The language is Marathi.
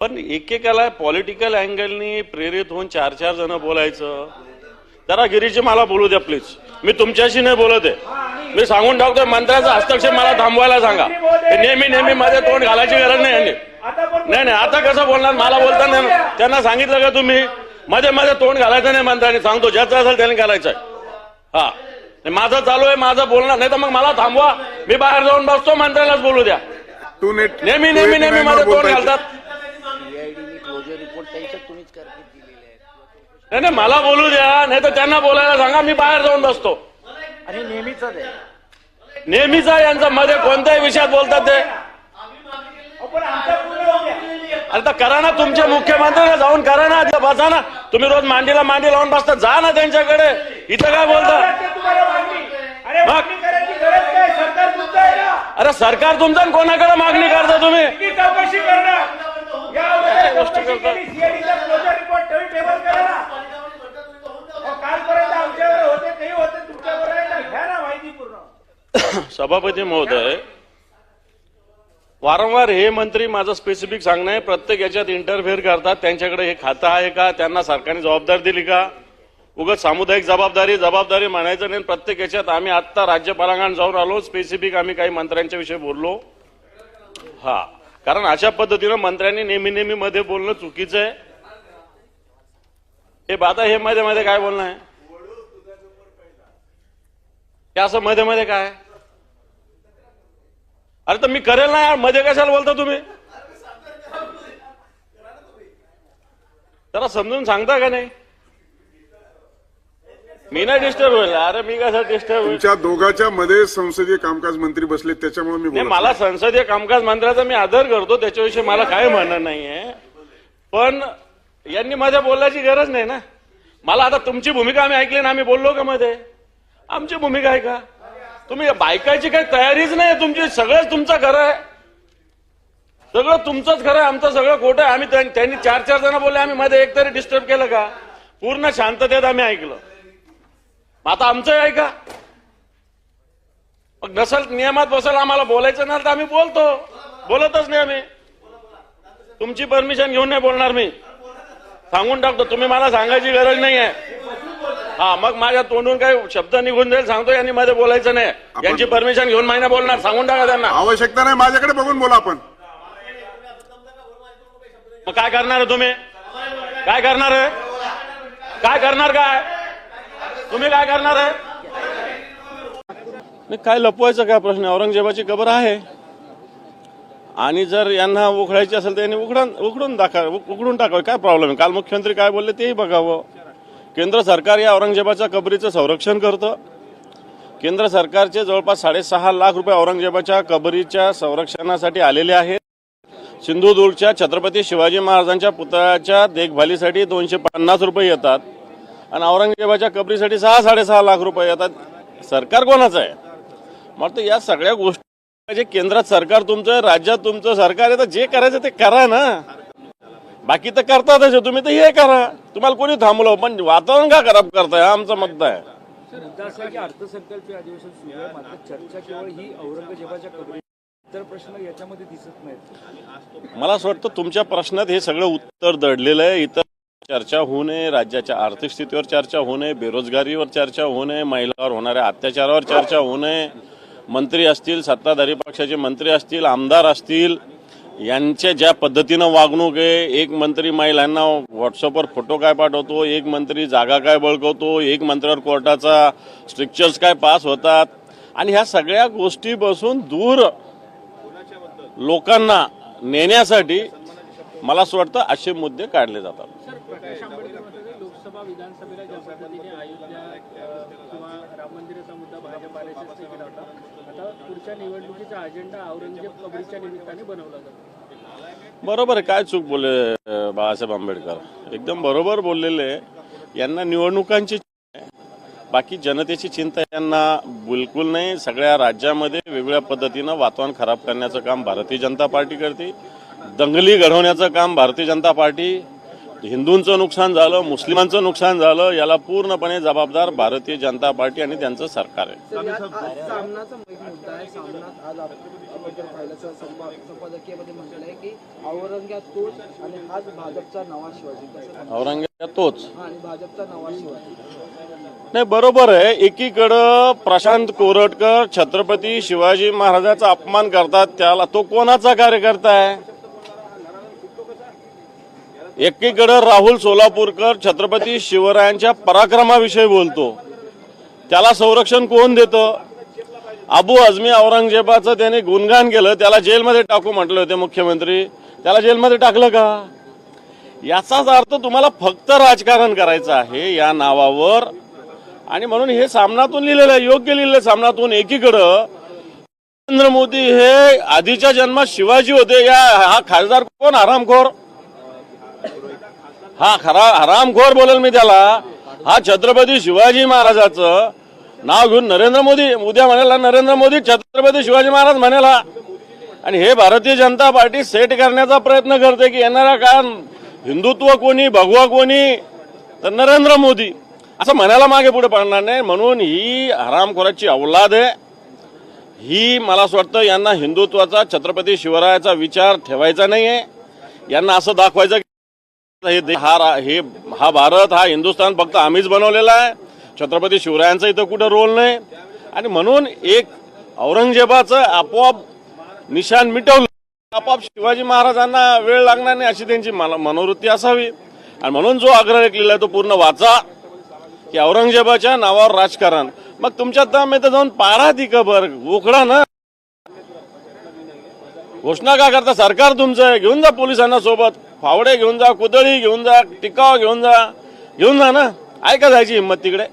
पण एकेकाला पॉलिटिकल अँगलनी प्रेरित होऊन चार चार जण बोलायचं. जरा गिरीजी मला बोलू द्या प्लीज मी तुमच्याशी नाही बोलत आहे. मी सांगून टाकतोय मंत्र्याचा हस्तक्षेप मला थांबवायला सांगा. नेहमी नेहमी मध्ये तोंड घालायची गरज नाही नाही नाही आता कसं बोलणार? मला बोलताना त्यांना सांगितलं का तुम्ही? मध्ये मध्ये तोंड घालायचं नाही मंत्र्यांनी. सांगतो ज्याचं असेल त्याने घालायचं हा. नाही, माझं चालू आहे माझं बोलणार. नाही तर मग मला थांबवा. मी बाहेर जाऊन बसतो मंत्र्यालाच बोलू द्या. नेहमी नेहमी नेहमी मध्ये तोंड घालतात. तुम्हीच दिलेले आहेत. नाही नाही मला बोलू द्या. नाही तर त्यांना बोलायला सांगा मी बाहेर जाऊन बसतो. आणि नेहमीच आहे. नेहमीचा यांचा मध्ये कोणत्याही विषयात बोलतात ते. आता करा ना तुमचे मुख्यमंत्री जाऊन करा ना तिथं बसा ना. तुम्ही रोज मांडीला मांडी लावून बसता जा ना त्यांच्याकडे. इथं काय बोलता? अरे सरकार तुमचं आहे ना. अरे सरकार तुमचं आणि कोणाकडे मागणी करता तुम्ही? चौकशी करणार या काय वर्षी गोष्टी करता? सभापती महोदय वारंवार हे मंत्री माझं स्पेसिफिक सांगणं आहे. प्रत्येक याच्यात इंटरफेअर करतात. त्यांच्याकडे हे खातं आहे का? त्यांना सरकारने जबाबदारी दिली का? उगाच सामुदायिक जबाबदारी जबाबदारी म्हणायचं नाही. प्रत्येक याच्यात आम्ही आत्ता राज्यपालांकडे जाऊन आलो. स्पेसिफिक आम्ही काही मंत्र्यांच्या विषयी बोललो. हा. कारण अशा पद्धतीनं मंत्र्यांनी नेहमी नेहमी मध्ये बोलणं चुकीचं आहे. हे बाता हे मध्ये मध्ये काय बोलणं आहे? हे असं मध्ये मध्ये काय? अरे तर मी करेल ना यारमध्ये कशाला बोलता तुम्ही? जरा समजून सांगता का नाही? मी नाही डिस्टर्ब होईल. अरे मी कसं डिस्टर्ब होईल? तुमच्या दोघांच्या मध्ये संसदीय कामकाज मंत्री बसले त्याच्यामुळे मी नाही बोलत मला संसदीय कामकाज मंत्र्याचा मी आदर करतो त्याच्याविषयी मला काय म्हणणं नाहीये. पण यांनी मध्ये बोलायची गरज नाही ना. मला आता तुमची भूमिका आम्ही ऐकली ना आम्ही बोललो का मध्ये? आमची भूमिका आहे का? तुम्ही बायकाची काही तयारीच नाही तुमची सगळंच तुमचं खरं आहे. सगळं तुमचंच खरं आहे आमचं सगळं खोटं आहे. आम्ही त्यां- त्यांनी चार चार जण बोलले आम्ही मध्ये एकतरी डिस्टर्ब केलं का? पूर्ण शांततेत आम्ही ऐकलं. आता आमचं आहे का? मग नसल नियमात बसल आम्हाला बोलायचं नाही तर आम्ही बोलतो. बोलतच नाही आम्ही. तुमची परमिशन घेऊन नाही बोलणार मी. सांगून टाकतो तुम्ही मला सांगायची गरज नाही आहे. हा मग माझ्या तोंडून काही शब्द निघून जाईल सांगतो यांनी मध्ये बोलायचं नाही. यांची परमिशन घेऊन महिना बोलणार सांगून टाका त्यांना. आवश्यकता नाही माझ्याकडे बघून बोला आपण. मग काय करणार आहे तुम्ही? काय करणार आहे? काय करणार काय? तुम्ही काय करणार आहे? नाही काय लपवायचं काय प्रश्न? औरंगजेबाची कबर आहे. आणि जर यांना उखडायची असेल तर यांनी उघडून उघडून दाखवा उघडून टाकावं. काय प्रॉब्लेम आहे? काल मुख्यमंत्री काय बोलले तेही बघावं. केंद्र सरकार या औरंगजेबाच्या कबरीचं संरक्षण करतं. केंद्र सरकारचे जवळपास साडेसहा लाख रुपये औरंगजेबाच्या कबरीच्या संरक्षणासाठी आलेले आहेत. सिंधुदुर्गच्या छत्रपती शिवाजी महाराजांच्या पुतळ्याच्या देखभालीसाठी दोनशे पन्नास रुपये येतात. आणि औरंगजेबाच्या कबरीसाठी सहा साडेसहा लाख रुपये. येतात सरकार कोणाचं आहे? मग तर या सगळ्या गोष्टी जे केंद्रात सरकार तुमचं राज्यात तुमचं सरकार आहे तर जे करायचं ते करा ना. बाकी तर करतातच तुम्ही तर हे करा. तुम्हाला कोणी थांबलं पण वातावरण का खराब करताय? हा आमचा मुद्दा आहे. सर मुद्दा असा आहे की अर्थसंकल्पीय अधिवेशन सुरू आहे मात्र चर्चा केवळ ही औरंगजेबाच्या कबरी इतर प्रश्न याच्यामध्ये दिसत नाहीत. मला असं वाटतं तुमच्या प्रश्नात हे सगळं उत्तर दडलेलं आहे. इतर चर्चा होऊ नये राज्याच्या आर्थिक स्थितीवर चर्चा होऊ नये बेरोजगारीवर चर्चा होऊ नये महिलावर होणाऱ्या अत्याचारावर चर्चा होऊ नये. मंत्री असतील सत्ताधारी पक्षाचे मंत्री असतील आमदार असतील यांच्या ज्या पद्धतीनं वागणूक आहे एक मंत्री महिलांना व्हॉट्सअपवर फोटो काय पाठवतो एक मंत्री जागा काय बळकवतो एक मंत्र्यावर कोर्टाचा स्ट्रिक्चर्स काय पास होतात. आणि ह्या सगळ्या गोष्टी बसून दूर लोकांना नेण्यासाठी मला असं वाटतं असे मुद्दे काढले जातात. सर प्रकाश आंबेडकर म्हणतात लोकसभा विधानसभेला ज्या पद्धतीने अयोध्या अ, किंवा राम मंदिराचा मुद्दा भाजप आरएसएसने केला होता आता पुढच्या निवडणुकीचा अजेंडा औरंगजेब कबरीच्या निमित्ताने बनवला जातो. बरोबर आहे काय चूक बोलले बाळासाहेब आंबेडकर? एकदम बरोबर बोललेले. यांना निवडणुकांची. बाकी जनतेची चिंता यांना बिलकुल नाही. सगळ्या राज्यामध्ये वेगवेगळ्या पद्धतीनं वातावरण खराब करण्याचं काम भारतीय जनता पार्टी करते. दंगली घडवण्याचं काम भारतीय जनता पार्टी हिंदूंचं नुकसान झालं मुस्लिमांचं नुकसान झालं याला पूर्णपणे जबाबदार भारतीय जनता पार्टी आणि त्यांचं सरकार आहे? औरंगाबाद तोच आणि भाजपचा नवा शिवाजी नाही बरोबर आहे. एकीकडं प्रशांत कोरटकर छत्रपती शिवाजी महाराजाचा अपमान करतात त्याला तो कोणाचा कार्यकर्ता आहे? एकीकडं राहुल सोलापूरकर छत्रपती शिवरायांच्या पराक्रमाविषयी बोलतो. त्याला संरक्षण कोण देतं? अबू अजमी औरंगजेबाचं त्याने गुणगान केलं त्याला जेलमध्ये टाकू म्हटले होते मुख्यमंत्री. त्याला जेलमध्ये टाकलं का? याचाच अर्थ तुम्हाला फक्त राजकारण करायचं आहे या नावावर. आणि म्हणून हे सामनातून लिहिलेलं आहे योग्य लिहिलेलं आहे सामनातून. एकीकडं नरेंद्र मोदी हे आधीच्या जन्मात शिवाजी होते. या हा खासदार कोण? आरामखोर. हा खरा हरामखोर बोलेल मी त्याला. हा छत्रपती शिवाजी महाराजाचं नाव घेऊन नरेंद्र मोदी उद्या म्हणाला नरेंद्र मोदी छत्रपती शिवाजी महाराज म्हणाला आणि हे भारतीय जनता पार्टी सेट करण्याचा प्रयत्न करते की येणारा काळ हिंदुत्व कोणी भगवा कोणी तर नरेंद्र मोदी. असं म्हणायला मागे पुढे पडणार नाही. म्हणून ही हरामखोराची अवलाद आहे. ही मला असं वाटतं यांना हिंदुत्वाचा छत्रपती शिवरायाचा विचार ठेवायचा नाही आहे यांना असं दाखवायचं की हे हा हे हा भारत हा हिंदुस्थान फक्त आम्हीच बनवलेला आहे. छत्रपती शिवरायांचा इथं कुठं रोल नाही. आणि म्हणून एक औरंगजेबाचं आपोआप निशान मिटवलं. आपोआप शिवाजी महाराजांना वेळ लागणार नाही अशी त्यांची मनोवृत्ती असावी. आणि म्हणून जो आग्रह केलेला आहे तो पूर्ण वाचा की औरंगजेबाच्या नावावर राजकारण. मग तुमच्या दम तर जाऊन पारा ती खबर उखडा ना. घोषणा का करता सरकार तुमचं घेऊन जा पोलिसांना सोबत. फावडे घेऊन जा कुदळी घेऊन जा टिकाव घेऊन जा. घेऊन जा ना. ऐका जायची हिंमत तिकडे.